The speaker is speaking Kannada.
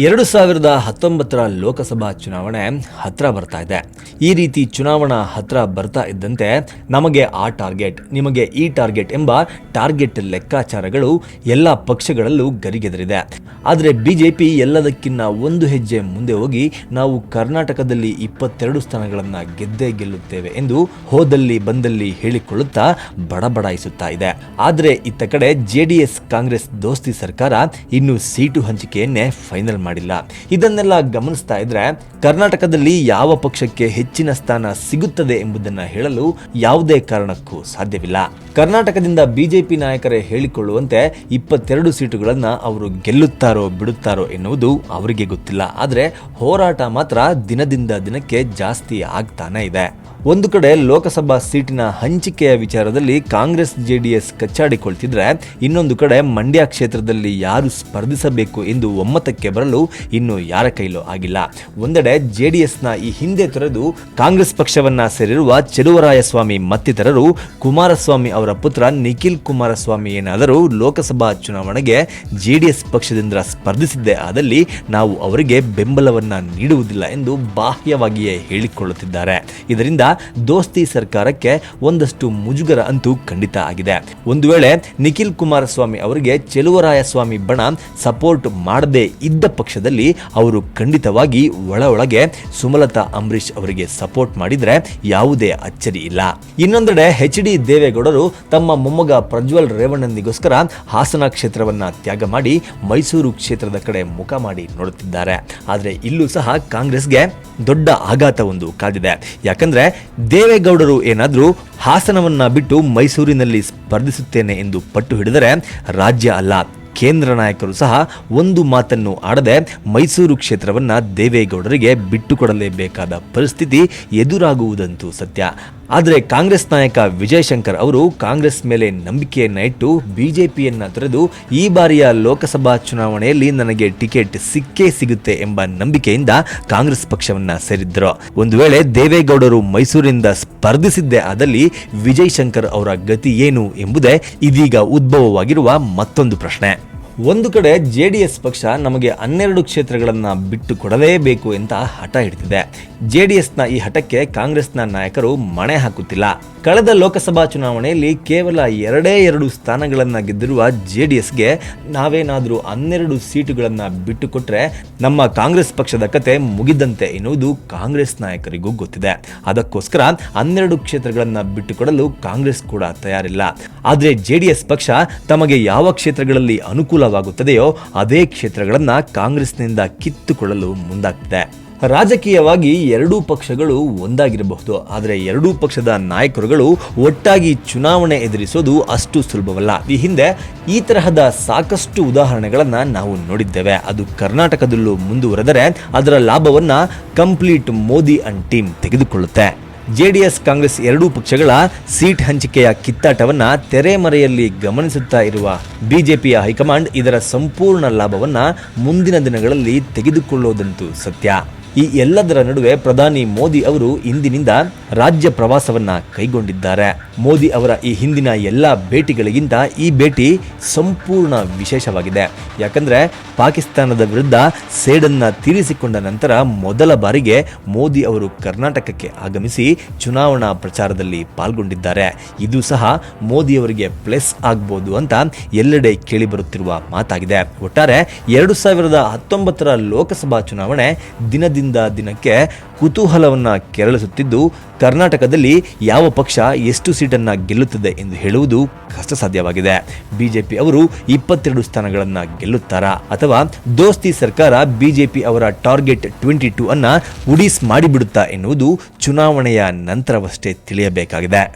ಎರಡು ಸಾವಿರದ ಹತ್ತೊಂಬತ್ತರ ಲೋಕಸಭಾ ಚುನಾವಣೆ ಹತ್ರ ಬರ್ತಾ ಇದೆ. ಈ ರೀತಿ ಚುನಾವಣಾ ಹತ್ರ ಬರ್ತಾ ಇದ್ದಂತೆ ನಮಗೆ ಆ ಟಾರ್ಗೆಟ್, ನಿಮಗೆ ಈ ಟಾರ್ಗೆಟ್ ಎಂಬ ಟಾರ್ಗೆಟ್ ಲೆಕ್ಕಾಚಾರಗಳು ಎಲ್ಲ ಪಕ್ಷಗಳಲ್ಲೂ ಗರಿಗೆದರಿದೆ. ಆದರೆ ಬಿಜೆಪಿ ಎಲ್ಲದಕ್ಕಿನ್ನ ಒಂದು ಹೆಜ್ಜೆ ಮುಂದೆ ಹೋಗಿ ನಾವು ಕರ್ನಾಟಕದಲ್ಲಿ ಇಪ್ಪತ್ತೆರಡು ಸ್ಥಾನಗಳನ್ನು ಗೆದ್ದೇ ಗೆಲ್ಲುತ್ತೇವೆ ಎಂದು ಹೋದಲ್ಲಿ ಬಂದಲ್ಲಿ ಹೇಳಿಕೊಳ್ಳುತ್ತಾ ಬಡಬಡಾಯಿಸುತ್ತಾ ಇದೆ. ಆದರೆ ಇತ್ತ ಕಡೆ ಜೆಡಿಎಸ್ ಕಾಂಗ್ರೆಸ್ ದೋಸ್ತಿ ಸರ್ಕಾರ ಇನ್ನು ಸೀಟು ಹಂಚಿಕೆಯನ್ನೇ ಫೈನಲ್ ಮಾಡಿಲ್ಲ. ಇದನ್ನೆಲ್ಲ ಗಮನಿಸ್ತಾ ಇದ್ರೆ ಕರ್ನಾಟಕದಲ್ಲಿ ಯಾವ ಪಕ್ಷಕ್ಕೆ ಹೆಚ್ಚಿನ ಸ್ಥಾನ ಸಿಗುತ್ತದೆ ಎಂಬುದನ್ನ ಹೇಳಲು ಯಾವುದೇ ಕಾರಣಕ್ಕೂ ಸಾಧ್ಯವಿಲ್ಲ. ಕರ್ನಾಟಕದಿಂದ ಬಿಜೆಪಿ ನಾಯಕರೇ ಹೇಳಿಕೊಳ್ಳುವಂತೆ ಇಪ್ಪತ್ತೆರಡು ಸೀಟುಗಳನ್ನ ಅವರು ಗೆಲ್ಲುತ್ತಾರೋ ಬಿಡುತ್ತಾರೋ ಎನ್ನುವುದು ಅವರಿಗೆ ಗೊತ್ತಿಲ್ಲ. ಆದರೆ ಹೋರಾಟ ಮಾತ್ರ ದಿನದಿಂದ ದಿನಕ್ಕೆ ಜಾಸ್ತಿ ಆಗ್ತಾನೆ ಇದೆ. ಒಂದು ಕಡೆ ಲೋಕಸಭಾ ಸೀಟಿನ ಹಂಚಿಕೆಯ ವಿಚಾರದಲ್ಲಿ ಕಾಂಗ್ರೆಸ್ ಜೆಡಿಎಸ್ ಕಚ್ಚಾಡಿಕೊಳ್ತಿದ್ರೆ ಇನ್ನೊಂದು ಕಡೆ ಮಂಡ್ಯ ಕ್ಷೇತ್ರದಲ್ಲಿ ಯಾರು ಸ್ಪರ್ಧಿಸಬೇಕು ಎಂದು ಒಮ್ಮತಕ್ಕೆ ಬರಲು ಇನ್ನು ಯಾರ ಕೈಲೂ ಆಗಿಲ್ಲ. ಒಂದೆಡೆ ಜೆಡಿಎಸ್ನ ಈ ಹಿಂದೆ ತೊರೆದು ಕಾಂಗ್ರೆಸ್ ಪಕ್ಷವನ್ನ ಸೇರಿರುವ ಚೆಲುವರಾಯಸ್ವಾಮಿ ಮತ್ತಿತರರು, ಕುಮಾರಸ್ವಾಮಿ ಅವರ ಪುತ್ರ ನಿಖಿಲ್ ಕುಮಾರಸ್ವಾಮಿ ಏನಾದರೂ ಲೋಕಸಭಾ ಚುನಾವಣೆಗೆ ಜೆಡಿಎಸ್ ಪಕ್ಷದಿಂದ ಸ್ಪರ್ಧಿಸಿದ್ದೇ ಆದಲ್ಲಿ ನಾವು ಅವರಿಗೆ ಬೆಂಬಲವನ್ನ ನೀಡುವುದಿಲ್ಲ ಎಂದು ಬಾಹ್ಯವಾಗಿಯೇ ಹೇಳಿಕೊಳ್ಳುತ್ತಿದ್ದಾರೆ. ಇದರಿಂದ ದೋಸ್ತಿ ಸರ್ಕಾರಕ್ಕೆ ಒಂದಷ್ಟು ಮುಜುಗರ ಅಂತೂ ಖಂಡಿತ ಆಗಿದೆ. ಒಂದು ವೇಳೆ ನಿಖಿಲ್ ಕುಮಾರಸ್ವಾಮಿ ಅವರಿಗೆ ಚೆಲುವರಾಯಸ್ವಾಮಿ ಬಣ ಸಪೋರ್ಟ್ ಮಾಡದೇ ಇದ್ದ ಪಕ್ಷದಲ್ಲಿ ಅವರು ಖಂಡಿತವಾಗಿ ಒಳ ಒಳಗೆ ಸುಮಲತಾ ಅಂಬರೀಶ್ ಅವರಿಗೆ ಸಪೋರ್ಟ್ ಮಾಡಿದ್ರೆ ಯಾವುದೇ ಅಚ್ಚರಿ ಇಲ್ಲ. ಇನ್ನೊಂದೆಡೆ ಎಚ್ ಡಿ ದೇವೇಗೌಡರು ತಮ್ಮ ಮೊಮ್ಮಗ ಪ್ರಜ್ವಲ್ ರೇವಣ್ಣನಿಗೋಸ್ಕರ ಹಾಸನ ಕ್ಷೇತ್ರವನ್ನ ತ್ಯಾಗ ಮಾಡಿ ಮೈಸೂರು ಕ್ಷೇತ್ರದ ಕಡೆ ಮುಖ ಮಾಡಿ ನೋಡುತ್ತಿದ್ದಾರೆ. ಆದರೆ ಇಲ್ಲೂ ಸಹ ಕಾಂಗ್ರೆಸ್ಗೆ ದೊಡ್ಡ ಆಘಾತ ಒಂದು ಕಾದಿದೆ. ಯಾಕಂದ್ರೆ ದೇವೇಗೌಡರು ಏನಾದರೂ ಹಾಸನವನ್ನ ಬಿಟ್ಟು ಮೈಸೂರಿನಲ್ಲಿ ಸ್ಪರ್ಧಿಸುತ್ತೇನೆ ಎಂದು ಪಟ್ಟು ಹಿಡಿದರೆ ರಾಜ್ಯ ಅಲ್ಲ. ಕೇಂದ್ರ ನಾಯಕರು ಸಹ ಒಂದು ಮಾತನ್ನು ಆಡದೆ ಮೈಸೂರು ಕ್ಷೇತ್ರವನ್ನು ದೇವೇಗೌಡರಿಗೆ ಬಿಟ್ಟುಕೊಡಲೇಬೇಕಾದ ಪರಿಸ್ಥಿತಿ ಎದುರಾಗುವುದಂತೂ ಸತ್ಯ. ಆದರೆ ಕಾಂಗ್ರೆಸ್ ನಾಯಕ ವಿಜಯ್ ಶಂಕರ್ ಅವರು ಕಾಂಗ್ರೆಸ್ ಮೇಲೆ ನಂಬಿಕೆಯನ್ನ ಇಟ್ಟು ಬಿಜೆಪಿಯನ್ನ ತೊರೆದು ಈ ಬಾರಿಯ ಲೋಕಸಭಾ ಚುನಾವಣೆಯಲ್ಲಿ ನನಗೆ ಟಿಕೆಟ್ ಸಿಕ್ಕೇ ಸಿಗುತ್ತೆ ಎಂಬ ನಂಬಿಕೆಯಿಂದ ಕಾಂಗ್ರೆಸ್ ಪಕ್ಷವನ್ನ ಸೇರಿದ್ದರು. ಒಂದು ವೇಳೆ ದೇವೇಗೌಡರು ಮೈಸೂರಿನಿಂದ ಸ್ಪರ್ಧಿಸಿದ್ದೇ ಆದಲ್ಲಿ ವಿಜಯ್ ಶಂಕರ್ ಅವರ ಗತಿ ಏನು ಎಂಬುದೇ ಇದೀಗ ಉದ್ಭವವಾಗಿರುವ ಮತ್ತೊಂದು ಪ್ರಶ್ನೆ. ಒಂದು ಕಡೆ ಜೆ ಡಿ ಎಸ್ ಪಕ್ಷ ನಮಗೆ ಹನ್ನೆರಡು ಕ್ಷೇತ್ರಗಳನ್ನು ಬಿಟ್ಟು ಕೊಡಲೇಬೇಕು ಅಂತ ಹಠ ಹಿಡಿದಿದೆ. ಜೆ ಡಿ ಎಸ್ನ ಈ ಹಠಕ್ಕೆ ಕಾಂಗ್ರೆಸ್ನ ನಾಯಕರು ಮಣೆ ಹಾಕುತ್ತಿಲ್ಲ. ಕಳೆದ ಲೋಕಸಭಾ ಚುನಾವಣೆಯಲ್ಲಿ ಕೇವಲ ಎರಡೇ ಎರಡು ಸ್ಥಾನಗಳನ್ನು ಗೆದ್ದಿರುವ ಜೆ ಡಿ ಎಸ್ಗೆ ನಾವೇನಾದರೂ ಹನ್ನೆರಡು ಸೀಟುಗಳನ್ನು ಬಿಟ್ಟುಕೊಟ್ರೆ ನಮ್ಮ ಕಾಂಗ್ರೆಸ್ ಪಕ್ಷದ ಕತೆ ಮುಗಿದಂತೆ ಎನ್ನುವುದು ಕಾಂಗ್ರೆಸ್ ನಾಯಕರಿಗೂ ಗೊತ್ತಿದೆ. ಅದಕ್ಕೋಸ್ಕರ ಹನ್ನೆರಡು ಕ್ಷೇತ್ರಗಳನ್ನು ಬಿಟ್ಟುಕೊಡಲು ಕಾಂಗ್ರೆಸ್ ಕೂಡ ತಯಾರಿಲ್ಲ. ಆದರೆ ಜೆ ಡಿ ಎಸ್ ಪಕ್ಷ ತಮಗೆ ಯಾವ ಕ್ಷೇತ್ರಗಳಲ್ಲಿ ಅನುಕೂಲವಾಗುತ್ತದೆಯೋ ಅದೇ ಕ್ಷೇತ್ರಗಳನ್ನು ಕಾಂಗ್ರೆಸ್ನಿಂದ ಕಿತ್ತುಕೊಳ್ಳಲು ಮುಂದಾಗ್ತಿದೆ. ರಾಜಕೀಯವಾಗಿ ಎರಡೂ ಪಕ್ಷಗಳು ಒಂದಾಗಿರಬಹುದು, ಆದರೆ ಎರಡೂ ಪಕ್ಷದ ನಾಯಕರುಗಳು ಒಟ್ಟಾಗಿ ಚುನಾವಣೆ ಎದುರಿಸೋದು ಅಷ್ಟು ಸುಲಭವಲ್ಲ. ಈ ಹಿಂದೆ ಈ ತರಹದ ಸಾಕಷ್ಟು ಉದಾಹರಣೆಗಳನ್ನು ನಾವು ನೋಡಿದ್ದೇವೆ. ಅದು ಕರ್ನಾಟಕದಲ್ಲೂ ಮುಂದುವರೆದರೆ ಅದರ ಲಾಭವನ್ನು ಕಂಪ್ಲೀಟ್ ಮೋದಿ ಅಂಡ್ ಟೀಮ್ ತೆಗೆದುಕೊಳ್ಳುತ್ತೆ. ಜೆಡಿಎಸ್ ಕಾಂಗ್ರೆಸ್ ಎರಡೂ ಪಕ್ಷಗಳ ಸೀಟ್ ಹಂಚಿಕೆಯ ಕಿತ್ತಾಟವನ್ನ ತೆರೆಮರೆಯಲ್ಲಿ ಗಮನಿಸುತ್ತಾ ಇರುವ ಬಿಜೆಪಿಯ ಹೈಕಮಾಂಡ್ ಇದರ ಸಂಪೂರ್ಣ ಲಾಭವನ್ನ ಮುಂದಿನ ದಿನಗಳಲ್ಲಿ ತೆಗೆದುಕೊಳ್ಳುವುದಂತೂ ಸತ್ಯ. ಈ ಎಲ್ಲದರ ನಡುವೆ ಪ್ರಧಾನಿ ಮೋದಿ ಅವರು ಇಂದಿನಿಂದ ರಾಜ್ಯ ಪ್ರವಾಸವನ್ನ ಕೈಗೊಂಡಿದ್ದಾರೆ. ಮೋದಿ ಅವರ ಈ ಹಿಂದಿನ ಎಲ್ಲ ಭೇಟಿಗಳಿಗಿಂತ ಈ ಭೇಟಿ ಸಂಪೂರ್ಣ ವಿಶೇಷವಾಗಿದೆ. ಯಾಕಂದ್ರೆ ಪಾಕಿಸ್ತಾನದ ವಿರುದ್ಧ ಸೇಡನ್ನ ತೀರಿಸಿಕೊಂಡ ನಂತರ ಮೊದಲ ಬಾರಿಗೆ ಮೋದಿ ಅವರು ಕರ್ನಾಟಕಕ್ಕೆ ಆಗಮಿಸಿ ಚುನಾವಣಾ ಪ್ರಚಾರದಲ್ಲಿ ಪಾಲ್ಗೊಂಡಿದ್ದಾರೆ. ಇದು ಸಹ ಮೋದಿ ಅವರಿಗೆ ಪ್ಲಸ್ ಆಗ್ಬೋದು ಅಂತ ಎಲ್ಲೆಡೆ ಕೇಳಿಬರುತ್ತಿರುವ ಮಾತಾಗಿದೆ. ಒಟ್ಟಾರೆ ಎರಡು ಸಾವಿರದ ಹತ್ತೊಂಬತ್ತರ ಲೋಕಸಭಾ ಚುನಾವಣೆ ದಿನದಿಂದ ದಿನಕ್ಕೆ ಕುತೂಹಲವನ್ನು ಕೆರಳಿಸುತ್ತಿದ್ದು, ಕರ್ನಾಟಕದಲ್ಲಿ ಯಾವ ಪಕ್ಷ ಎಷ್ಟು ಸೀಟನ್ನು ಗೆಲ್ಲುತ್ತದೆ ಎಂದು ಹೇಳುವುದು ಕಷ್ಟ ಸಾಧ್ಯವಾಗಿದೆ ಬಿಜೆಪಿ ಅವರು ಇಪ್ಪತ್ತೆರಡು ಸ್ಥಾನಗಳನ್ನು ಗೆಲ್ಲುತ್ತಾರಾ ಅಥವಾ ದೋಸ್ತಿ ಸರ್ಕಾರ ಬಿಜೆಪಿ ಅವರ ಟಾರ್ಗೆಟ್ ಟ್ವೆಂಟಿ ಟೂ ಅನ್ನು ಉಡೀಸ್ ಮಾಡಿಬಿಡುತ್ತಾ ಎನ್ನುವುದು ಚುನಾವಣೆಯ ನಂತರವಷ್ಟೇ ತಿಳಿಯಬೇಕಾಗಿದೆ.